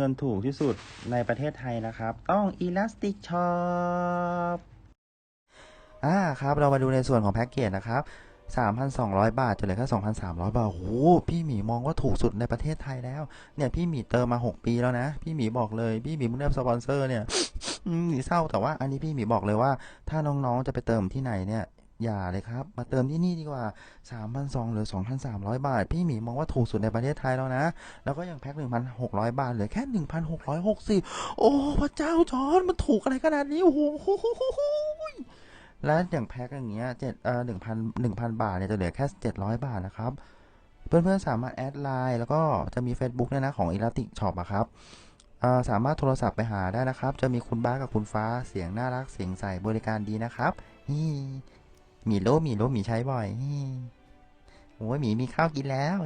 เงินถูกที่สุดในประเทศไทยนะครับ ต้อง Elastic Shop อ่าครับ เรามาดูในส่วนของแพ็กเกจนะครับ3,200 บาทจะเหลือแค่2,300 บาท โอ้โห พี่หมีมองว่าถูกสุดในประเทศไทยแล้ว เนี่ย พี่หมีเติมมา 6 ปีแล้วนะ พี่หมีบอกเลย พี่หมีเพิ่งได้สปอนเซอร์เนี่ยอืมหมีเศร้าแต่ว่าอันนี้พี่หมีบอกเลยว่า ถ้าน้องๆจะไปเติมที่ไหนเนี่ย อย่าเลยครับ มาเติมที่นี่ดีกว่า 3,200หรือ 2,300 บาท พี่หมีมองว่าถูกสุดในประเทศไทยแล้วนะ แล้วก็ยังแพ็ค 1,600 บาทเหลือแค่ 1,660 โอ้ พระเจ้าจอนมันถูกอะไรขนาดนี้ โอ้โหแล้วอย่างแพ็คอย่างเงี้ยเจ็ดเอ่อหนึ่งพันหนึ่งพันบาทเนี่ยจะเหลือแค่เจ็ดร้อยบาทนะครับ เพื่อนๆสามารถแอดไลน์แล้วก็จะมี Facebook เนี่ยนะของ Elastic Shop อะครับเอ่อสามารถโทรศัพท์ไปหาได้นะครับ จะมีคุณบ้ากับคุณฟ้าเสียงน่ารักเสียงใสบริการดีนะครับนี่ มีโลหมีโลหมีใช้บ่อยโอ้ยหมีมีข้าวกินแล้ว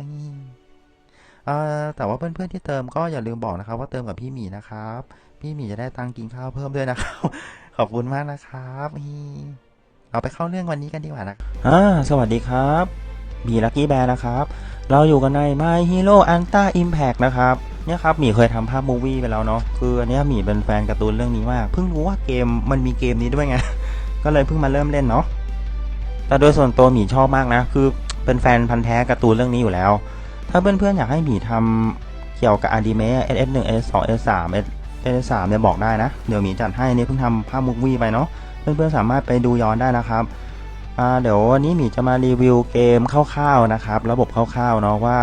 เออแต่ว่าเพื่อนๆที่เติมก็อย่าลืมบอกนะครับ ว่าเติมกับพี่หมีนะครับ พี่หมีจะได้ตังค์กินข้าวเพิ่มด้วยนะครับ ขอบคุณมากนะครับเราไปเข้าเรื่องวันนี้กันดีกว่านะอ่าสวัสดีครับมีลักกี้แบร์นะครับ เราอยู่กันใน My Hero Ultra Impact นะครับเนี่ยครับหมีเคยทำภาพมูวี่ไปแล้วเนาะคืออันเนี้ยหมีเป็นแฟนการ์ตูนเรื่องนี้มาก เพิ่งรู้ว่าเกมมันมีเกมนี้ด้วยไง ก็เลยเพิ่งมาเริ่มเล่นเนาะ แต่โดยส่วนตัวหมีชอบมากนะ คือเป็นแฟนพันธ์แท้การ์ตูนเรื่องนี้อยู่แล้ว ถ้าเพื่อนๆอยากให้หมีทำเกี่ยวกับอนิเมะ SS1 SS2 SS3 SS3 เนี่ยบอกได้นะ เดี๋ยวหมีจัดให้นี่เพิ่งทำภาพมูวี่ไปเนาะ เพื่อนๆสามารถไปดูย้อนได้นะครับเดี๋ยววันนี้หมีจะมารีวิวเกมคร่าวๆนะครับ ระบบคร่าวๆเนาะว่า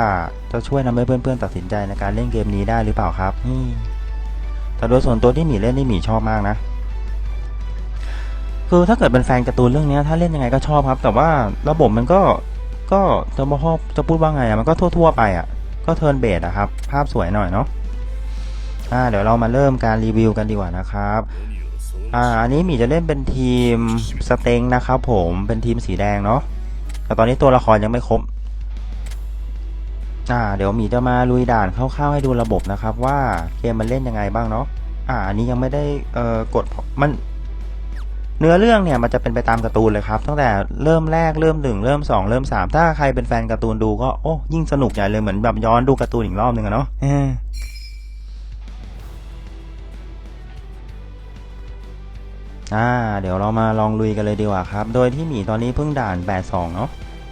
จะช่วยทำให้เพื่อนๆตัดสินใจในการเล่นเกมนี้ได้หรือเปล่าครับแต่โดยส่วนตัวที่หมีเล่นนี่หมีชอบมากนะ คือถ้าเกิดเป็นแฟนการ์ตูนเรื่องนี้ถ้าเล่นยังไงก็ชอบครับ แต่ว่าระบบมันก็ก็จะมาจะพูดว่าไงอะมันก็ทั่ว ๆ ไปอะก็เทิร์นเบสอะครับ ภาพสวยหน่อยเนาะอ่าเดี๋ยวเรามาเริ่มการรีวิวกันดีกว่านะครับอ่าอันนี้หมีจะเล่นเป็นทีมสเต็งนะครับผมเป็นทีมสีแดงเนาะแต่ตอนนี้ตัวละครยังไม่ครบอ่าเดี๋ยวหมีจะมาลุยด่านคร่าวๆให้ดูระบบนะครับ ว่าเกมมันเล่นยังไงบ้างเนาะอ่าอันนี้ยังไม่ได้เอ่อกดมัน เนื้อเรื่องเนี่ยมันจะเป็นไปตามการ์ตูนเลยครับ ตั้งแต่เริ่มแรกเริ่มหนึ่งเริ่มสองเริ่มสามถ้าใครเป็นแฟนการ์ตูนดูก็โอ้ยิ่งสนุกใหญ่เลยเหมือนแบบย้อนดูการ์ตูนอีกรอบหนึ่งอะเนาะอออ่าเดี๋ยวเรามาลองลุยกันเลยดีกว่าครับ โดยที่หมีตอนนี้เพิ่งด่าน 82 เนาะ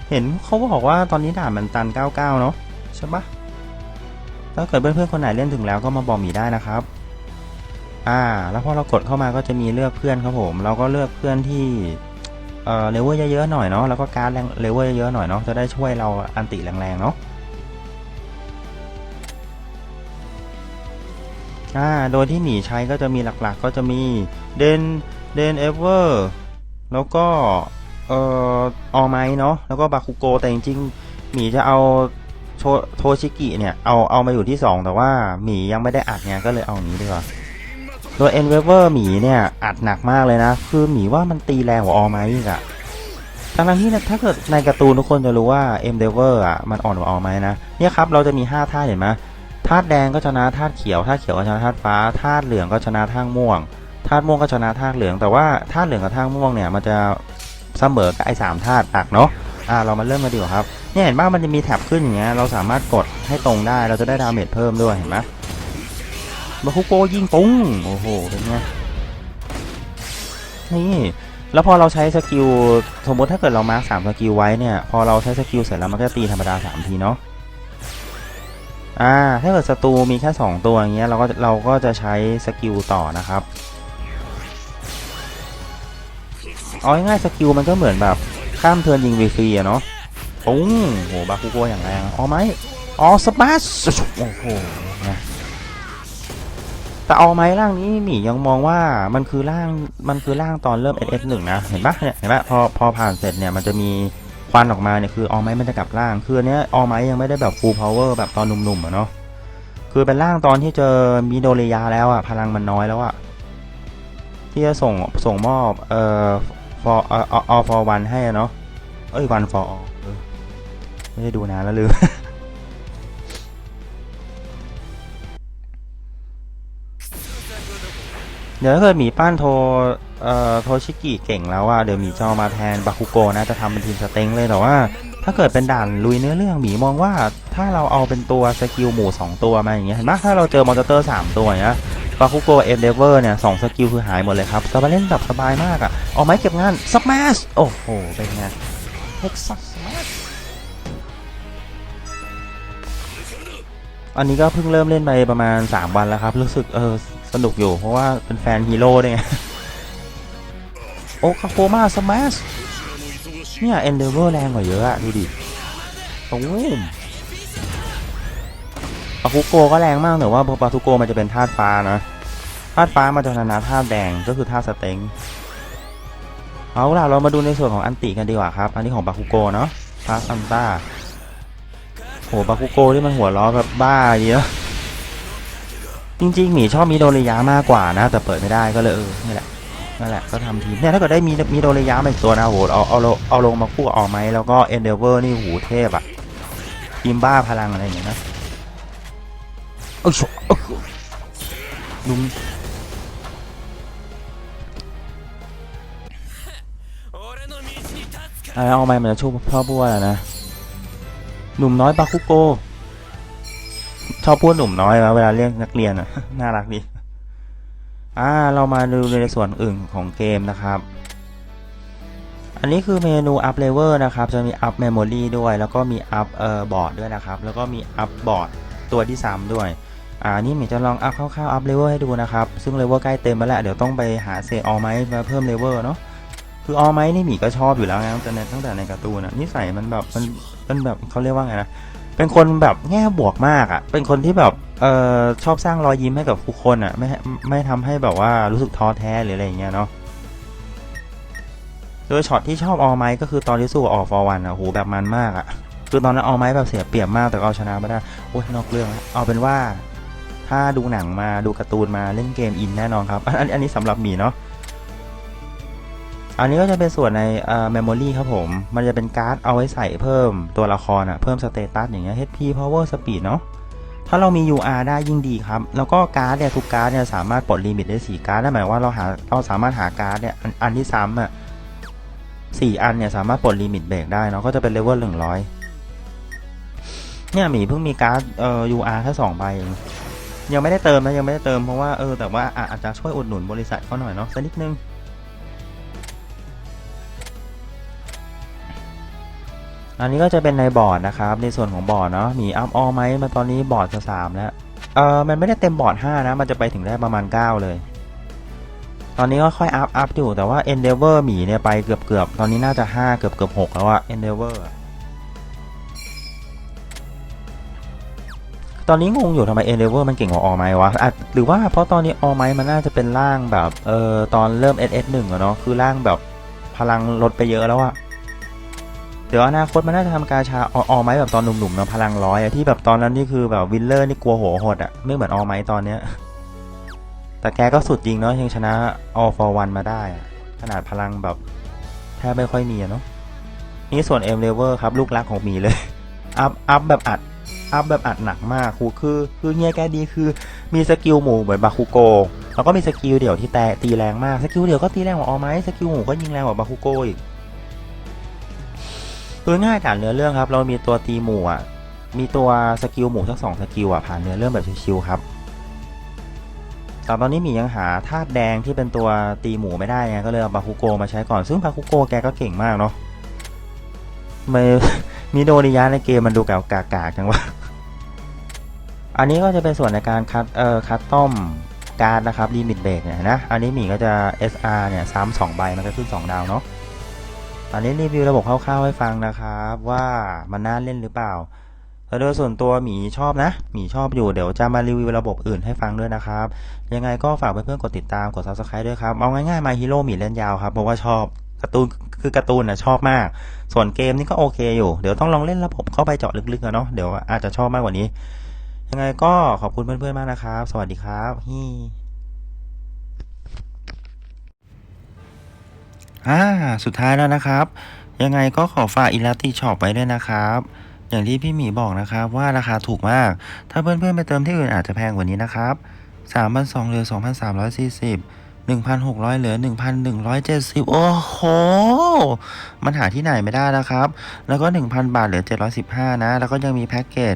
เห็นเขาบอกว่าตอนนี้ด่านมันตัน 99 เนาะใช่ปะถ้าเกิดเพื่อนๆคนไหนเล่นถึงแล้วก็มาบอกหมีได้นะครับ อ่า แล้วพอเรากดเข้ามาก็จะมีเลือกเพื่อนครับผม เราก็เลือกเพื่อนที่เอ่อเลเวลเยอะๆหน่อยเนาะ แล้วก็การ์ดแรงเลเวลเยอะๆหน่อยเนาะ จะได้ช่วยเราอันติแรงๆเนาะอ่า โดยที่หมีใช้ก็จะมีหลักๆ ก็จะมีเดนเดนเอเวอร์แล้วก็เอ่อออไมเนาะ แล้วก็บาคุโกแต่จริงๆหมีจะเอาโชโทชิกิเนี่ย เอาเอามาอยู่ที่ 2 แต่ว่าหมียังไม่ได้อัดไงก็เลยเอาอย่างนี้ดีกว่า โดยเอ็นเวเวอร์หมีเนี่ยอัดหนักมากเลยนะ คือหมีว่ามันตีแรงกว่าออไมอีกอะทั้งที่ถ้าเกิดในการ์ตูนทุกคนจะรู้ว่าเอ็มเดเวอร์อะมันอ่อนกว่าออไมนะเนี่ยครับเราจะมี5ธาตุเห็นไหมธาตุแดงก็ชนะธาตุเขียวธาตุเขียวก็ชนะธาตุฟ้าธาตุเหลืองก็ชนะธาตุม่วงธาตุม่วงก็ชนะธาตุเหลือง แต่ว่าธาตุเหลืองกับธาตุม่วงเนี่ยมันจะเสมอกับไอ้สามธาตุหลักเนาะอ่าเรามาเริ่มกันดีกว่าครับเนี่ยเห็นป่ะมันจะมีแท็บขึ้นอย่างเงี้ยเราสามารถกดให้ตรงได้เราจะได้ดาเมจเพิ่มด้วยเห็นไหม บาคุโกยิงปุ้งโอ้โหเป็นไงนี่แล้วพอเราใช้สกิลสมมติถ้าเกิดเรามาร์คสามสกิลไว้เนี่ยพอเราใช้สกิลเสร็จแล้วมันก็ตีธรรมดาสามทีเนาะอ่าถ้าเกิดศัตรูมีแค่สองตัวอย่างเงี้ยเราก็เราก็จะใช้สกิลต่อนะครับเอาง่ายๆสกิลมันก็เหมือนแบบข้ามเทินยิงฟรีอะเนาะปุ้งโหบาคุโกอย่างแรงอ๋อไหมอ๋อสมาร์โอ้โหนะ แต่เอาไหมร่างนี้หมียังมองว่ามันคือร่างมันคือร่างตอนเริ่ม SS1 นะเห็นปะเนี่ยเห็นปะพอพอผ่านเสร็จเนี่ยมันจะมีควันออกมาเนี่ยคือเอาไหมมันจะกลับร่างคืออันเนี้ยเอาไหมยังไม่ได้แบบ full power แบบตอนหนุ่มๆอะเนาะคือเป็นร่างตอนที่เจอมิโดเรียาแล้วอะพลังมันน้อยแล้วอะที่จะส่งส่งมอบเอ่อ for เอ่อ all for one ให้อะเนาะเอ้ย one for all ไม่ได้ดูนานแล้วลืม เดี๋ยวถ้าเกิดหมีป้านโทเอ่อโทชิกิเก่งแล้วอะเดี๋ยวหมีจะเอามาแทนบาคุโกนะจะทำเป็นทีมสเต็งเลยแต่ว่า ถ้าเกิดเป็นด่านลุยเนื้อเรื่องหมีมองว่าถ้าเราเอาเป็นตัวสกิลหมู่2 ตัวมาอย่างเงี้ยเห็นไหมถ้าเราเจอมอนสเตอร์ 3 ตัวอย่างเงี้ยบาคุโกเอ็นเดเวอร์เนี่ยสองสกิลคือหายหมดเลยครับสบายเล่นแบบสบายมากอะ่ะเอาไม้เก็บงานสมัชโอ้โหเป็นไงเท็กซัสสมัชอันนี้ก็เพิ่งเริ่มเล่นไปประมาณ 3 วันแล้วครับ รู้สึกเออ สนุกอยู่เพราะว่าเป็นแฟนฮีโร่ด้วยไงโอคาโคมาสมัชเนี่ยเอนเดอร์เวอร์แรงกว่าเยอะอะดูดิโอ้มปาคุโกก็แรงมากแต่ว่าปาคุโกมันจะเป็นธาตุฟ้านะธาตุฟ้ามันจะชนะธาตุแดงก็คือธาตุสเต็งเอาล่ะเรามาดูในส่วนของอันติกันดีกว่าครับ อันนี้ของปาคุโกเนาะพาซันต้าโหปาคุโกที่มันหัวล้อแบบบ้าเยอะ จริงๆหมีชอบมีโดเรยะมากกว่านะ แต่เปิดไม่ได้ก็เลยเออนี่แหละนั่นแหละก็ทำทีเนี่ยถ้าเกิดได้มีมีโดเรยะมาอีกตัวนะโหเอาเอาเอาเอาลงมาคู่ออกไหมแล้วก็เอนเดเวอร์นี่หูเทพอะทีมบ้าพลังอะไรอย่างเงี้ยนะเอ้ยโอ้โหลุงอะไรเอาไม้มันจะชูพ่อพูดอะไรนะหนุ่มน้อยบาคุโก ชอบพูดหนุ่มน้อยนะเวลาเรียกนักเรียนอะ น่ารักดี อ่า เรามาดูในส่วนอื่นของเกมนะครับ อันนี้คือเมนู up level นะครับ จะมี up memory ด้วย แล้วก็มี up เอ่อบอร์ดด้วยนะครับ แล้วก็มี up บอร์ดตัวที่ซ้ำด้วย อ่า นี่หมีจะลองอัพคร่าวๆอัพเลเวลให้ดูนะครับ ซึ่งเลเวลใกล้เต็มแล้วแหละ เดี๋ยวต้องไปหาเซออไม้มาเพิ่มเลเวลเนาะคือออไม้นี่หมีก็ชอบอยู่แล้วไงตั้งแต่ในตั้งแต่ในการ์ตูนอะนิสัยมันแบบมันมันแบบเขาเรียกว่าไงนะ เป็นคนแบบแง่บวกมากอะเป็นคนที่แบบเอ่อชอบสร้างรอยยิ้มให้กับทุกคนอะไม่ไม่ทำให้แบบว่ารู้สึกท้อแท้หรืออะไรอย่างเงี้ยเนาะโดยช็อตที่ชอบออไม้ก็คือตอนที่สู้ออฟอร์วันอะโหแบบมันมากอะคือตอนนั้นออไม้แบบเสียเปรียบมากแต่ก็เอาชนะไมาได้โอ้ยนอกเรื่องเอาเป็นว่าถ้าดูหนังมาดูการ์ตูนมาเล่นเกมอินแน่นอนครับ อันอันนี้สำหรับหมีเนาะ อันนี้ก็จะเป็นส่วนในเอ่อ memory ครับผม มันจะเป็นการ์ดเอาไว้ใส่เพิ่มตัวละครอะเพิ่มสเตตัสอย่างเงี้ย HP power speed เนาะ ถ้าเรามี UR ได้ยิ่งดีครับ แล้วก็การ์ดเนี่ยทุกการ์ดเนี่ยสามารถปลดลิมิตได้สี่การ์ดได้หมายว่าเราหาเราสามารถหาการ์ดเนี่ยอันอันที่ซ้ำอะสี่อันเนี่ยสามารถปลดลิมิตเบรกได้เนาะก็จะเป็นเลเวลหนึ่งร้อยเนี่ยหมีเพิ่งมีการ์ดเอ่อ UR แค่สองใบเองยังไม่ได้เติมนะยังไม่ได้เติมเพราะว่าเออแต่ว่าอาจจะช่วยอุดหนุนบริษัทเขาหน่อยเนาะสักนิดนึง อันนี้ก็จะเป็นในบอร์ดนะครับ ในส่วนของบอร์ดเนาะมีอัพออไหมมาตอนนี้บอร์ดจะสามแล้วเออมันไม่ได้เต็มบอร์ด5นะ มันจะไปถึงได้ประมาณ 9 เลย ตอนนี้ก็ค่อยอัพอัพอยู่แต่ว่า Endeavor หมีเนี่ยไปเกือบเกือบตอนนี้น่าจะ 5 เกือบเกือบ6แล้วอะ Endeavor อะตอนนี้งงอยู่ทำไม Endeavor มันเก่งกว่าออไหมวะอะหรือว่าเพราะตอนนี้ออไหมมันน่าจะเป็นร่างแบบเออตอนเริ่ม SS1 อะเนาะคือร่างแบบพลังลดไปเยอะแล้วอะ เดี๋ยวอนาคตมันน่าจะทำกาชาออไม้แบบตอนหนุ่มๆเนาะพลังร้อยอะที่แบบตอนนั้นนี่คือแบบวิลเลอร์นี่กลัวหัวหดอะไม่เหมือนออไม้ตอนเนี้ยแต่แกก็สุดจริงเนาะยังชนะ All for One มาได้ ขนาดพลังแบบแทบไม่ค่อยมีอะเนาะนี่ส่วน M Level ครับลูกรักของมีเลยอัพอัพแบบอัดอัพแบบอัดหนักมากครูคือคือเฮียแกดีคือมีสกิลหมู่เหมือนบาคุโกแล้วก็มีสกิลเดี่ยวที่แต่ตีแรงมากสกิลเดี่ยวก็ตีแรงกว่าออไม้สกิลหมู่ก็ยิงแรงกว่าบาคุโกอีก คือง่ายผ่านเนื้อเรื่องครับ เรามีตัวตีหมู่อะ มีตัวสกิลหมู่สักสองสกิลอะผ่านเนื้อเรื่องแบบชิวๆครับแต่ตอนนี้มียังหาธาตุแดงที่เป็นตัวตีหมู่ไม่ได้ไงก็เลยเอาบาคุโกมาใช้ก่อนซึ่งบาคุโกแกก็เก่งมากเนาะไม่มีโดริยะในเกมมันดูกากากๆจังวะอันนี้ก็จะเป็นส่วนในการคัดเอ่อคัดต้อมการ์ดนะครับลิมิตเบรกเนี่ยนะอันนี้มีก็จะ SR เนี่ยซ้ำสองใบมันก็ขึ้นสองดาวเนาะ อันนี้รีวิวระบบคร่าวๆให้ฟังนะครับ ว่ามันน่าเล่นหรือเปล่าแต่โดยส่วนตัวหมีชอบนะหมีชอบอยู่เดี๋ยวจะมารีวิวระบบอื่นให้ฟังด้วยนะครับ ยังไงก็ฝากเพื่อนๆกดติดตามกด subscribe ด้วยครับ เอาง่ายๆมาฮีโร่หมีเล่นยาวครับเพราะว่าชอบการ์ตูนคือการ์ตูนนะชอบมาก ส่วนเกมนี่ก็โอเคอยู่เดี๋ยวต้องลองเล่นระบบเข้าไปเจาะลึกๆอะเนาะเดี๋ยวอาจจะชอบมากกว่านี้ ยังไงก็ขอบคุณเพื่อนๆมากนะครับ สวัสดีครับฮี อ่าสุดท้ายแล้วนะครับ ยังไงก็ขอฝากอิล a ติช็อปไว้ด้วยนะครับ อย่างที่พี่หมีบอกนะครับว่าราคาถูกมาก ถ้าเพื่อนๆไปเติมที่อื่นอาจจะแพงกว่านี้นะครับ3 2 0 0เหลือ 2,340 1,600 เหลือ 1,170 โอ้โห มันหาที่ไหนไม่ได้แล้วครับ แล้วก็ 1,000 บาทเหลือ 715 นะ แล้วก็ยังมีแพ็กเกจ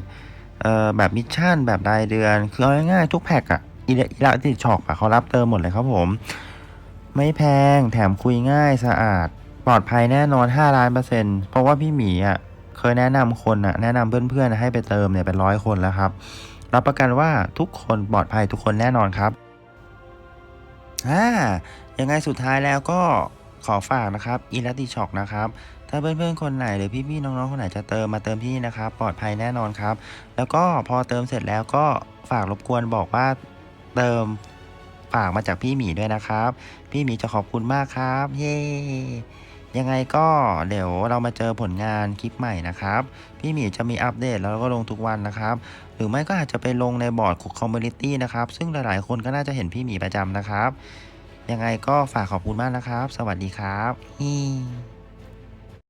เอ่อแบบมิชชั่นแบบรายเดือน คือเอาง่ายๆทุกแพ็กอะอีอีลาติช็อปอะเขารับเติมหมดเลยครับผม ไม่แพงแถมคุยง่ายสะอาด ปลอดภัยแน่นอน 5 ล้านเปอร์เซ็นต์เพราะว่าพี่หมีอะเคยแนะนำคนอะแนะนำเพื่อนๆให้ไปเติมเนี่ยเป็นร้อยคนแล้วครับ รับประกันว่าทุกคนปลอดภัยทุกคนแน่นอนครับอ่ายังไงสุดท้ายแล้วก็ขอฝากนะครับอีลัติช็อกนะครับ ถ้าเพื่อนๆคนไหนหรือพี่ๆน้องๆคนไหนจะเติมมาเติมที่นี่นะครับ ปลอดภัยแน่นอนครับ แล้วก็พอเติมเสร็จแล้วก็ฝากรบกวนบอกว่าเติม ฝากมาจากพี่หมีด้วยนะครับ พี่หมีจะขอบคุณมากครับ เย้ยังไงก็เดี๋ยวเรามาเจอผลงานคลิปใหม่นะครับ พี่หมีจะมีอัปเดตแล้วก็ลงทุกวันนะครับ หรือไม่ก็อาจจะไปลงในบอร์ดของคอมมูนิตี้นะครับ ซึ่งหลายๆคนก็น่าจะเห็นพี่หมีประจำนะครับ ยังไงก็ฝากขอบคุณมากนะครับ สวัสดีครับฮี